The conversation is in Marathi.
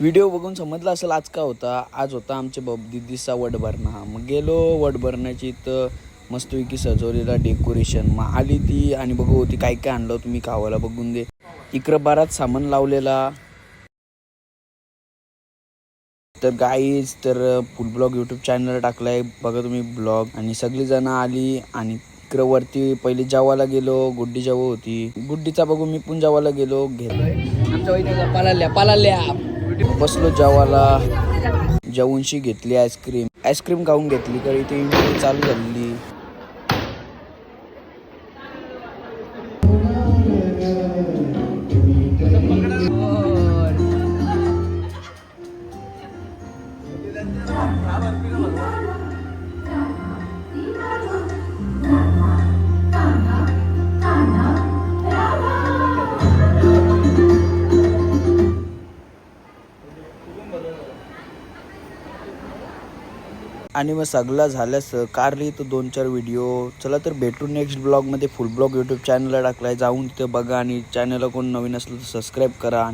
व्हिडिओ बघून समजला असेल आज का होता. आज होता आमच्या बब दिदीचा वड हा मग गेलो वड भरण्याची तर मस्तपैकी सजवलेला डेकोरेशन मग आली ती आणि बघू होती काय काय आणलं तुम्ही खावायला बघून दे. इकडं बारात सामान लावलेला. तर गाईज तर फुल ब्लॉग यूट्यूब चॅनल टाकलाय. बघा तुम्ही ब्लॉग. आणि सगळी जण आली आणि इकडं वरती पहिले जावाला गेलो गुड्डी जेव होती. गुड्डीचा बघू मी पण जावाला गेलो घेतोय आमच्या पालाल्या पालाल्या. बसलो जेवायला. जेवूनशी घेतली आईस्क्रीम. आईस्क्रीम खाऊन घेतली तर इथे इंटरव्ह्यू चालू झालेली. आणि मग सगळं झाल्यास कारली तर दोन चार व्हिडिओ चला तर भेटू नेक्स्ट ब्लॉगमध्ये फुल ब्लॉग यूट्यूब चॅनलला टाकलाय. जाऊन तिथं बघा आणि चॅनलला कोण नवीन असलं तर सबस्क्राईब करा.